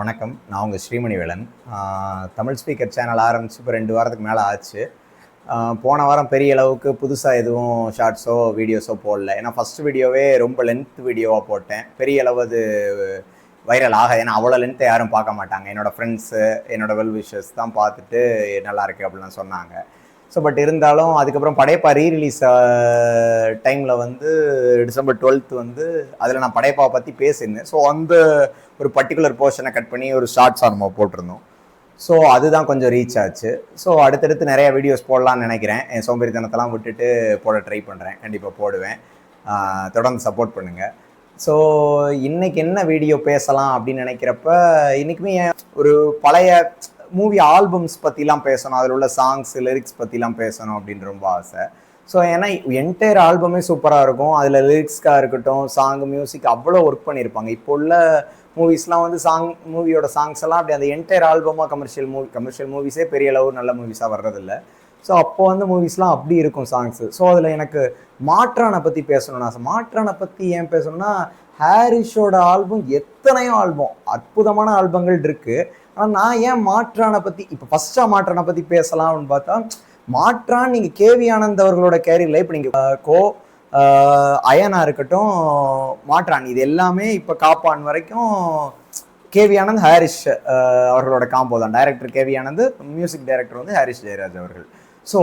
வணக்கம். நான் உங்கள் ஸ்ரீமணிவேலன். தமிழ் ஸ்பீக்கர் சேனல் ஆரம்பிச்சு இப்போ ரெண்டு வாரத்துக்கு மேலே ஆச்சு. போன வாரம் பெரிய அளவுக்கு புதுசாக எதுவும் ஷார்ட்ஸோ வீடியோஸோ போடல. ஏன்னா ஃபஸ்ட் வீடியோவே ரொம்ப லென்த் வீடியோவாக போட்டேன். பெரிய அளவு அது வைரல் ஆக ஏன்னா அவ்வளோ லென்த்தை யாரும் பார்க்க மாட்டாங்க. என்னோடய ஃப்ரெண்ட்ஸு என்னோடய வெல் விஷஸ் தான் பார்த்துட்டு நல்லா இருக்கு அப்படிலாம் சொன்னாங்க. ஸோ பட் இருந்தாலும் அதுக்கப்புறம் படையப்பா ரீ ரிலீஸ் டைமில் வந்து டிசம்பர் டுவெல்த் வந்து அதில் நான் படையப்பா பற்றி பேசியிருந்தேன். ஸோ அந்த ஒரு பர்டிகுலர் போர்ஷனை கட் பண்ணி ஒரு ஷார்ட்ஸாக நம்ம போட்டிருந்தோம். ஸோ அதுதான் கொஞ்சம் ரீச் ஆச்சு. ஸோ அடுத்தடுத்து நிறைய வீடியோஸ் போடலாம்னு நினைக்கிறேன். என் சோம்பேறித்தனத்தெல்லாம் விட்டுட்டு போட ட்ரை பண்ணுறேன் கண்டிப்பாக போடுவேன். தொடர்ந்து சப்போர்ட் பண்ணுங்கள் ஸோ இன்னைக்கு என்ன வீடியோ பேசலாம் அப்படின்னு நினைக்கிறப்ப இன்றைக்குமே ஏன் ஒரு பழைய மூவி ஆல்பம்ஸ் பற்றிலாம் பேசணும் அதில் உள்ள சாங்ஸ் லிரிக்ஸ் பற்றிலாம் பேசணும் அப்படின்னு ரொம்ப ஆசை. ஸோ ஏன்னா என்டையர் ஆல்பமே சூப்பராக இருக்கும். அதில் லிரிக்ஸ்க்காக இருக்கட்டும் சாங் மியூசிக் அவ்வளோ ஒர்க் பண்ணியிருப்பாங்க. இப்போ உள்ள மூவிஸ்லாம் வந்து சாங் மூவியோட சாங்ஸ் எல்லாம் அப்படி அந்த என்டையர் ஆல்பமாக கமர்ஷியல் மூவி கமர்ஷியல் மூவிஸே பெரிய அளவு நல்ல மூவிஸாக வர்றதில்ல. ஸோ அப்போ வந்து மூவிஸ்லாம் அப்படி இருக்கும் சாங்ஸு ஸோ அதில் எனக்கு மாற்றானை பற்றி பேசணும்னு ஆசை. மாற்றானை பற்றி ஏன் பேசணும்னா ஹாரிஷோட ஆல்பம் எத்தனையோ ஆல்பம் அற்புதமான ஆல்பங்கள் இருக்குது ஆனால் நான் ஏன் மாற்றானை பற்றி இப்போ ஃபஸ்ட்டாக மாற்றானை பற்றி பேசலாம்னு பார்த்தா மாற்றான் நீங்கள் கேவி ஆனந்த் அவர்களோட கேரியரில் இப்போ நீங்கள் கோ அயனாக அயனா இருக்கட்டும் மாற்றான். இது எல்லாமே இப்போ காப்பான் வரைக்கும் கேவி ஆனந்த் ஹாரிஷ் அவர்களோட காம்போ தான். Director KV Anand music director வந்து ஹாரிஷ் ஜெயராஜ் அவர்கள். ஸோ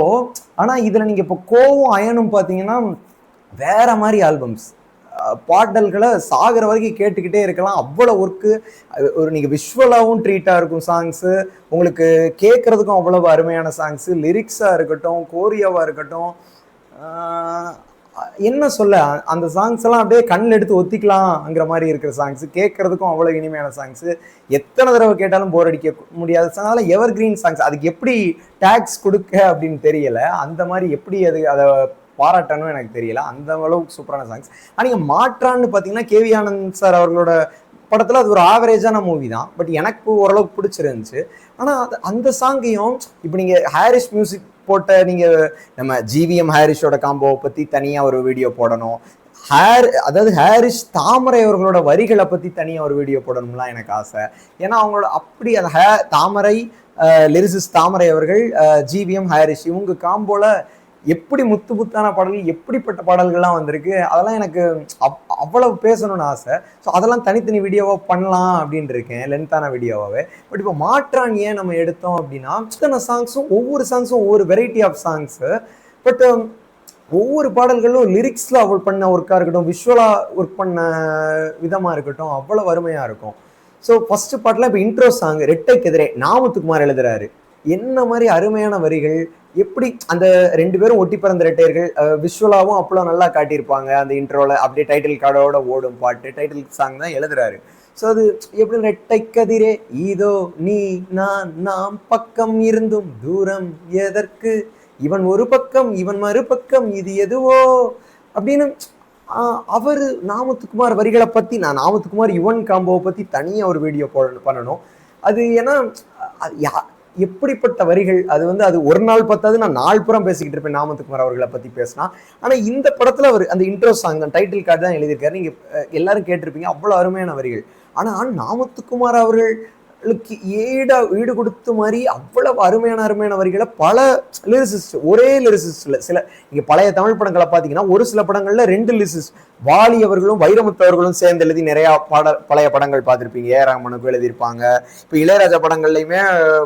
ஆனால் இதில் நீங்கள் இப்போ கோவும் அயனும் பார்த்தீங்கன்னா வேற மாதிரி ஆல்பம்ஸ் பாடல்களை சாகிற வரைக்கும் கேட்டுக்கிட்டே இருக்கலாம். அவ்வளோ ஒர்க்கு ஒரு நீங்கள் விஷுவலாகவும் ட்ரீட்டாக இருக்கும் சாங்ஸு உங்களுக்கு கேட்குறதுக்கும் அவ்வளோ அருமையான சாங்ஸு லிரிக்ஸாக இருக்கட்டும் கோரியாவாக இருக்கட்டும் என்ன சொல்ல அந்த சாங்ஸ் எல்லாம் அப்படியே கண்ணில் எடுத்து ஒத்திக்கலாம்ங்கிற மாதிரி இருக்கிற சாங்ஸ் கேட்கறதுக்கும் அவ்வளோ இனிமையான சாங்ஸ் எத்தனை தடவை கேட்டாலும் போர் அடிக்க முடியாது. அதனால எவர் கிரீன் சாங்ஸ் அதுக்கு எப்படி டேக்ஸ் கொடுக்க அப்படின்னு தெரியல. அந்த மாதிரி எப்படி அது அதை பாராட்டணும் எனக்கு தெரியல. அந்த அளவுக்கு சூப்பரான சாங்ஸ் ஆனால் நீங்கள் மாற்றான்னு பார்த்தீங்கன்னா கேவி ஆனந்த் சார் அவர்களோட படத்தில் அது ஒரு ஆவரேஜான மூவி தான். பட் எனக்கு ஓரளவுக்கு பிடிச்சிருந்துச்சு. ஆனால் அது அந்த சாங்கையும் இப்போ நீங்கள் ஹாரிஸ் மியூசிக் போட்ட நீங்கள் நம்ம ஜிவிஎம் ஹாரிஸோட காம்போவை பற்றி தனியாக ஒரு வீடியோ போடணும். ஹேர் அதாவது ஹாரிஸ் தாமரை அவர்களோட வரிகளை பற்றி தனியாக ஒரு வீடியோ போடணும்லாம் எனக்கு ஆசை. ஏன்னா அவங்களோட அப்படி அந்த ஹே தாமரை லிரிசிஸ் தாமரை அவர்கள் ஜிவிஎம் ஹாரிஸ் இவங்க காம்போவில் எப்படி முத்து முத்தான பாடல்கள் எப்படிப்பட்ட பாடல்கள்லாம் வந்திருக்கு அதெல்லாம் எனக்கு அவ் அவ்வளவு பேசணும்னு ஆசை. ஸோ அதெல்லாம் தனித்தனி வீடியோவாக பண்ணலாம் அப்படின்னு இருக்கேன் லென்த்தான வீடியோவாகவே பட் இப்போ மாற்றான் ஏன் நம்ம எடுத்தோம் அப்படின்னா இத்தனை சாங்ஸும் ஒவ்வொரு சாங்ஸும் ஒவ்வொரு வெரைட்டி ஆஃப் சாங்ஸு பட் ஒவ்வொரு பாடல்களும் லிரிக்ஸில் அவள் பண்ண ஒர்க்காக இருக்கட்டும் விஷுவலாக ஒர்க் பண்ண விதமாக இருக்கட்டும் அவ்வளோ வறுமையாக இருக்கும். ஸோ ஃபஸ்ட்டு பாட்டில் இப்போ இன்ட்ரோ சாங் ரெட்டைக்கு எதிரே நாமத்துக்குமார் எழுதுறாரு. என்ன மாதிரி அருமையான வரிகள்? எப்படி அந்த ரெண்டு பேரும் ஒட்டி பிறந்த ரெட்டையர்கள் விஷுவலாகவும் அப்போலாம் நல்லா காட்டியிருப்பாங்க அந்த இன்ட்ரோவில் அப்படியே டைட்டில் கார்டோட ஓடும் பாட்டு. டைட்டில் சாங் தான் எழுதுறாரு. ஸோ அது எப்படி ரெட்டை கதிரே இதோ நீ நான் நாம் பக்கம் இருந்தும் தூரம் எதற்கு? இவன் ஒரு பக்கம் இவன் மறுபக்கம் இது எதுவோ? அப்படின்னு அவர் நாமத்துக்குமார் வரிகளை பற்றி நான் நாமத்துக்குமார் யுவன் காம்போவை பற்றி தனியாக ஒரு வீடியோ போட பண்ணணும். அது ஏன்னா யா எப்படிப்பட்ட வரிகள் அது வந்து அது ஒரு நாள் பத்தாது நான் நாள் புறம் பேசிக்கிட்டு இருப்பேன் நாமத்துக்குமார் அவர்களை பற்றி பேசினா. ஆனால் இந்த படத்தில் அவர் அந்த இன்ட்ரோ சாங் தான் டைட்டில் கார்டு தான் எழுதியிருக்காரு. நீங்கள் எல்லாரும் கேட்டிருப்பீங்க. அவ்வளோ அருமையான வரிகள். ஆனால் நாமத்துக்குமார் அவர்கள் ளுக்கு ஈடா ஈடு கொடுத்த மாதிரி அவ்வளவு அருமையான அருமையான வரிகளை பல லிரிசிஸ்ட் ஒரே லிரிசிஸ்ட்ல சில இங்கே பழைய தமிழ் படங்களை பார்த்தீங்கன்னா ஒரு சில படங்கள்ல ரெண்டு லிரிசிஸ்ட் வாலி அவர்களும் வைரமுத்து அவர்களும் சேர்ந்து எழுதி நிறைய பாட பழைய படங்கள் பார்த்துருப்பீங்க. ஏ ராமனுக்கு எழுதியிருப்பாங்க. இப்போ இளையராஜா படங்கள்லையுமே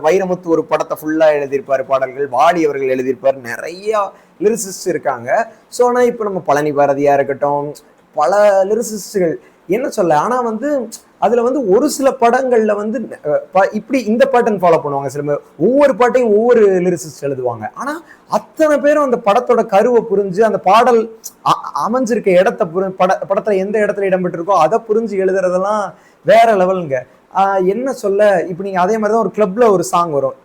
வைரமுத்து ஒரு படத்தை ஃபுல்லா எழுதியிருப்பாரு பாடல்கள் வாலி அவர்கள் எழுதியிருப்பார். நிறைய லிரிசிஸ்ட் இருக்காங்க. ஸோ ஆனால் இப்போ நம்ம பழனி பாரதியா இருக்கட்டும் பல லிரிசிஸ்டுகள் என்ன சொல்ல ஆனால் வந்து அதில் வந்து ஒரு சில படங்களில் வந்து இப்படி இந்த பேட்டர்ன் ஃபாலோ பண்ணுவாங்க. சில ஒவ்வொரு பாட்டையும் ஒவ்வொரு லிரிசிஸ்ட் எழுதுவாங்க. ஆனால் அத்தனை பேரும் அந்த படத்தோட கருவை புரிஞ்சு அந்த பாடல் அமைஞ்சிருக்க இடத்த புரி பட படத்தில் எந்த இடத்துல இடம்பெற்றிருக்கோ அதை புரிஞ்சு எழுதுறதெல்லாம் வேற லெவலுங்க. என்ன சொல்ல இப்போ நீங்கள் அதே மாதிரி தான் ஒரு கிளப்ல ஒரு சாங் வரும்.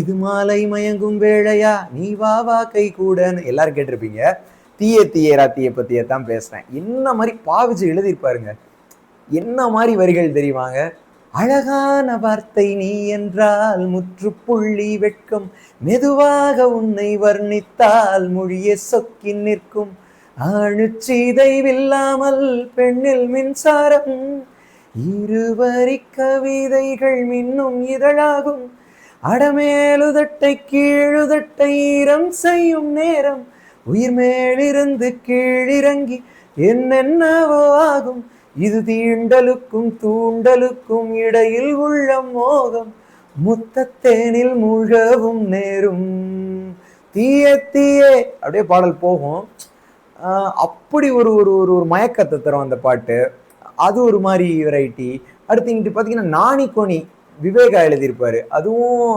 இது மாலை மயங்கும் வேளையா நீ வா வா கை கூடன்னு எல்லாரும் கேட்டிருப்பீங்க. தீய தீய ராத்தியை தான் பேசுறேன். என்ன மாதிரி பாவிச்சு எழுதியிருப்பாருங்க என்ன மாதிரி வரிகள் தெரியுமாங்க? அழகான வார்த்தை நீ என்றால் முற்றுப்புள்ளி வெட்கம். மெதுவாக உன்னை வர்ணித்தால் மொழிய சொக்கி நிற்கும். அணுச்சீதைவில்லாமல் பெண்ணில் மின்சாரம். இருவரி கவிதைகள் மின்னும் இதழாகும். அடமேலுதட்டை கீழுதட்டை ஈரம் செய்யும் நேரம். உயிர் மேலிருந்து கீழிறங்கி என்னென்னவோ ஆகும். இது தீண்டலுக்கும் தூண்டலுக்கும் இடையில் உள்ள மோகம். முத்தத்தேனில் முழவும் நேரும். தீய தீயே. அப்படியே பாடல் போகும். அப்படி ஒரு ஒரு ஒரு ஒரு மயக்கத்தை தரும் அந்த பாட்டு. அது ஒரு மாதிரி வெரைட்டி அடுத்து இங்கிட்டு பார்த்தீங்கன்னா நாணி கோணி விவேகா எழுதியிருப்பார். அதுவும்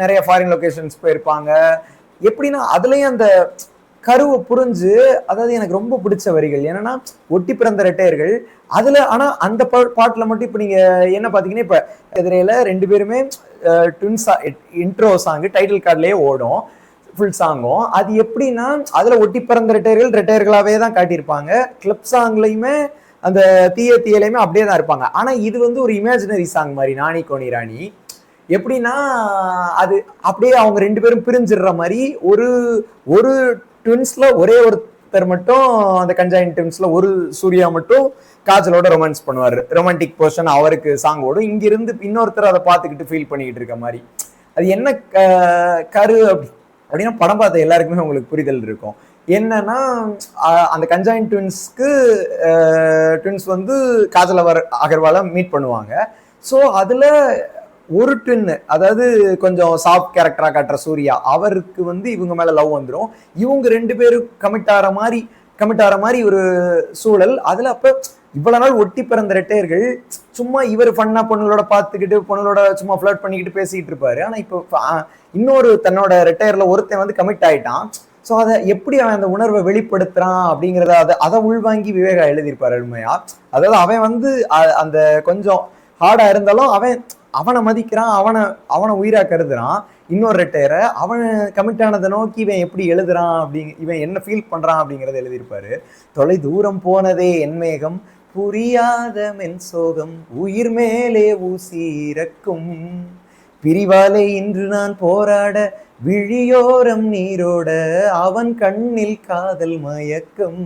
நிறைய ஃபாரின் லொக்கேஷன்ஸ் போயிருப்பாங்க. எப்படின்னா அதுலேயும் அந்த கருவை புரிஞ்சு அதாவது எனக்கு ரொம்ப பிடிச்ச வரிகள். என்னன்னா ஒட்டி பிறந்த ரெட்டையர்கள் அதுல ஆனா அந்த பா- பாட்டுல மட்டும் இப்ப நீங்க என்ன பாத்தீங்கன்னா இப்ப எதிரையில ரெண்டு பேருமே ட்வின்ஸா இன்ட்ரோ சாங் டைட்டில் கார்ட்லயே ஓடும். ஃபுல் சாங்கும் அது எப்படின்னா அதுல ஒட்டி பிறந்த ரெட்டையர்கள் ரெட்டையர்களாவே தான் காட்டியிருப்பாங்க. கிளப் சாங்லயுமே அந்த தீய தீயலையுமே அப்படியே தான் இருப்பாங்க. ஆனா இது வந்து ஒரு இமேஜினரி சாங் மாதிரி நாணி கோணி ராணி. எப்படின்னா அது அப்படியே அவங்க ரெண்டு பேரும் பிரிஞ்சிடுற மாதிரி ஒரு ஒரு ட்வின்ஸ்ல ஒரே ஒருத்தர் மட்டும் அந்த கஞ்சாயின் ட்வின்ஸ்ல ஒரு சூர்யா மட்டும் காஜலோட ரொமான்ஸ் பண்ணுவார். ரொமான்டிக் போர்ஷன் அவருக்கு சாங் ஓடும். இங்கிருந்து இன்னொருத்தர் அதை பார்த்துக்கிட்டு ஃபீல் பண்ணிக்கிட்டு இருக்க மாதிரி. அது என்ன க- கரு அப்படி- அப்படின்னா படம் பார்த்த எல்லாருக்குமே உங்களுக்கு புரிதல் இருக்கும். என்னன்னா அந்த கஞ்சாயின் ட்வின்ஸ்க்கு ட்வின்ஸ் வந்து காஜல் அவர் அகர்வாலை மீட் பண்ணுவாங்க. ஸோ அதில் ஒரு ட்வின் அதாவது கொஞ்சம் சாஃப்ட் கேரக்டராக காட்டுற சூர்யா அவருக்கு வந்து இவங்க மேலே லவ் வந்துடும் இவங்க ரெண்டு பேரும் கமிட் ஆகிற மாதிரி கமிட் ஆகிற மாதிரி ஒரு சூழல். அதில் அப்போ இவ்வளோ நாள் ஒட்டி பிறந்த ரெட்டையர்கள் சும்மா இவர் ஃபன்னாக பொண்ணுகளோட பார்த்துக்கிட்டு பொண்ணுகளோட சும்மா ஃபிளர்ட் பண்ணிக்கிட்டு பேசிக்கிட்டு இருப்பாரு. ஆனால் இப்போ இன்னொரு தன்னோட ரெட்டையரில் ஒருத்தன் வந்து கமிட் ஆகிட்டான் ஸோ அதை எப்படி அவன் அந்த உணர்வை வெளிப்படுத்துறான் அப்படிங்கிறத அதை அதை உள்வாங்கி விவேகா எழுதியிருப்பார் அருமையா. அதாவது அவன் வந்து அந்த கொஞ்சம் ஹார்டாக இருந்தாலும் அவன் அவனை மதிக்கிறான் அவனை அவனை உயிராக கருதுறான். இன்னொரு ரெட்டையரை அவன் கமிட் ஆனதை நோக்கி இவன் எப்படி எழுதுறான் அப்படி இவன் என்ன ஃபீல் பண்ணுறான் அப்படிங்கிறத எழுதியிருப்பாரு. தொலை தூரம் போனதே என் மேகம் புரியாத மென் சோகம் உயிர் மேலே ஊசிறக்கும் பிரிவாலே இன்று நான் போராட விழியோரம் நீரோட அவன் கண்ணில் காதல் மயக்கம்.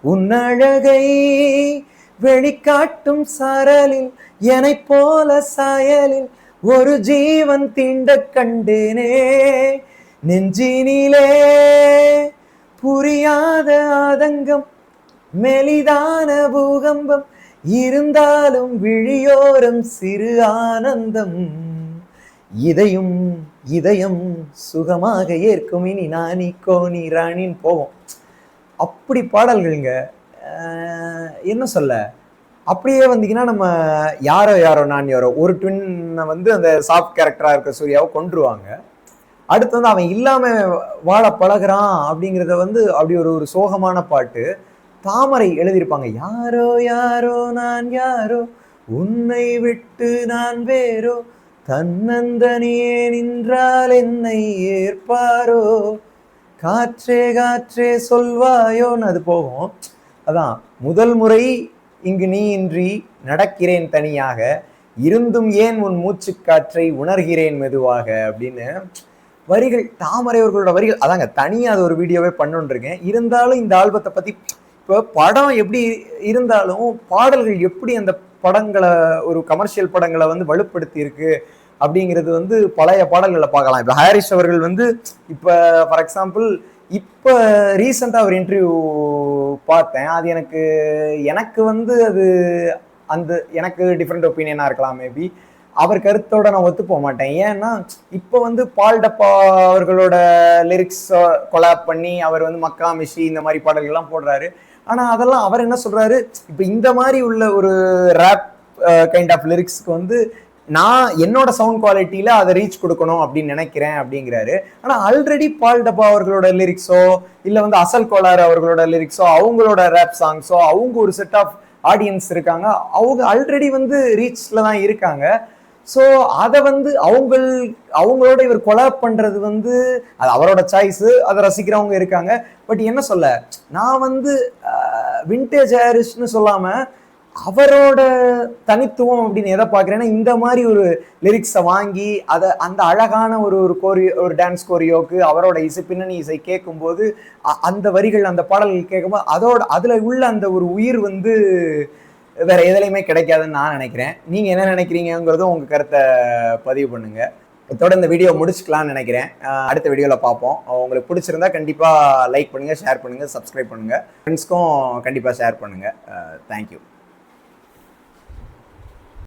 உன் அழகை வெளிக்காட்டும் சரலில் என்னை போல சாயலில் ஒரு ஜீவன் தீண்ட கண்டேனே. நெஞ்சினிலே புரியாத ஆதங்கம் மெலிதான பூகம்பம் இருந்தாலும் விழியோரம் சிறு ஆனந்தம். இதையும் இதயம் சுகமாக ஏற்கும். இனி நானி கோனி ராணின்னு போவோம். அப்படி பாடல்கள்ங்க. என்ன சொல்ல? அப்படியே வந்தீங்கன்னா நம்ம யாரோ யாரோ நான் யாரோ ஒரு ட்வின்னை வந்து அந்த சாஃப்ட் கேரக்டராக இருக்க சூர்யாவை கொன்றுவாங்க. அடுத்து வந்து அவன் இல்லாமல் வாழ பழகுறான் அப்படிங்கிறத வந்து அப்படி ஒரு ஒரு சோகமான பாட்டு தாமரை எழுதியிருப்பாங்க. யாரோ யாரோ நான் யாரோ உன்னை விட்டு நான் வேறோ தன்னந்தனியே நின்றால் என்னை ஏற்பாரோ காற்றே காற்றே சொல்வாயோன்னு அது போகும். அதான் முதல் முறை இங்கு நீ இன்றி நடக்கிறேன் தனியாக இருந்தும் ஏன் உன் மூச்சு காற்றை உணர்கிறேன் மெதுவாக அப்படின்னு வரிகள் தாமரை அவர்களோட வரிகள் அதாங்க தனியாக அது ஒரு வீடியோவே பண்ணுன்னு இருக்கேன் இருந்தாலும் இந்த ஆல்பத்தை பற்றி இப்போ படம் எப்படி இருந்தாலும் பாடல்கள் எப்படி அந்த படங்களை ஒரு கமர்ஷியல் படங்களை வந்து வலுப்படுத்தி இருக்கு அப்படிங்கிறது வந்து பழைய பாடல்களை பார்க்கலாம். இப்போ ஹாரிஸ் அவர்கள் வந்து இப்போ ஃபார் எக்ஸாம்பிள் இப்போ ரீசெண்டாக ஒரு இன்டர்வியூ பார்த்தேன். அது எனக்கு எனக்கு வந்து அது அந்த எனக்கு டிஃப்ரெண்ட் ஒப்பீனியனாக இருக்கலாம் மேபி அவர் கருத்தோட நான் ஒத்து போக மாட்டேன். ஏன்னா இப்போ வந்து பால் டப்பா அவர்களோட லிரிக்ஸ் கொலாப் பண்ணி அவர் வந்து மக்கா மிஷி இந்த மாதிரி பாடல்கள்லாம் போடுறாரு. ஆனால் அதெல்லாம் அவர் என்ன சொல்கிறாரு இப்போ இந்த மாதிரி உள்ள ஒரு ரேப் கைண்ட் ஆஃப் லிரிக்ஸ்க்கு வந்து நான் என்னோட சவுண்ட் குவாலிட்டியில அதை ரீச் கொடுக்கணும் அப்படின்னு நினைக்கிறேன் அப்படிங்கிறாரு. ஆனா ஆல்ரெடி பால் டப்பா அவர்களோட லிரிக்ஸோ இல்ல வந்து அசல் கோளாறு அவர்களோட லிரிக்ஸோ அவங்களோட ரேப் சாங்ஸோ அவங்க ஒரு செட் ஆஃப் ஆடியன்ஸ் இருக்காங்க. அவங்க ஆல்ரெடி வந்து ரீச்ல தான் இருக்காங்க. ஸோ அதை வந்து அவங்கள் அவங்களோட இவர் கொலாப் பண்ணுறது வந்து அது அவரோட சாய்ஸு அதை ரசிக்கிறவங்க இருக்காங்க. பட் என்ன சொல்ல நான் வந்து வின்டேஜ் ஹேரிஸ்னு சொல்லாமல் அவரோட தனித்துவம் அப்படின்னு எதை பார்க்குறேன்னா இந்த மாதிரி ஒரு லிரிக்ஸை வாங்கி அதை அந்த அழகான ஒரு ஒரு கோரியோ ஒரு டான்ஸ் கோரியோக்கு அவரோட இசை பின்னணி இசை கேட்கும்போது அ- அந்த வரிகள் அந்த பாடல்கள் கேட்கும்போது அதோட அதில் உள்ள அந்த ஒரு உயிர் வந்து வேற எதுலையுமே கிடைக்காதுன்னு நான் நினைக்கிறேன். நீங்க என்ன நினைக்கிறீங்கிறதும் உங்க கருத்தை பதிவு பண்ணுங்க. இதோட இந்த வீடியோ முடிச்சுக்கலாம்னு நினைக்கிறேன். அடுத்த வீடியோவில் பார்ப்போம். உங்களுக்கு பிடிச்சிருந்தா கண்டிப்பாக லைக் பண்ணுங்கள் ஷேர் பண்ணுங்கள் சப்ஸ்கிரைப் பண்ணுங்கள் ஃப்ரெண்ட்ஸ்க்கும் கண்டிப்பாக ஷேர் பண்ணுங்கள் தேங்க்யூ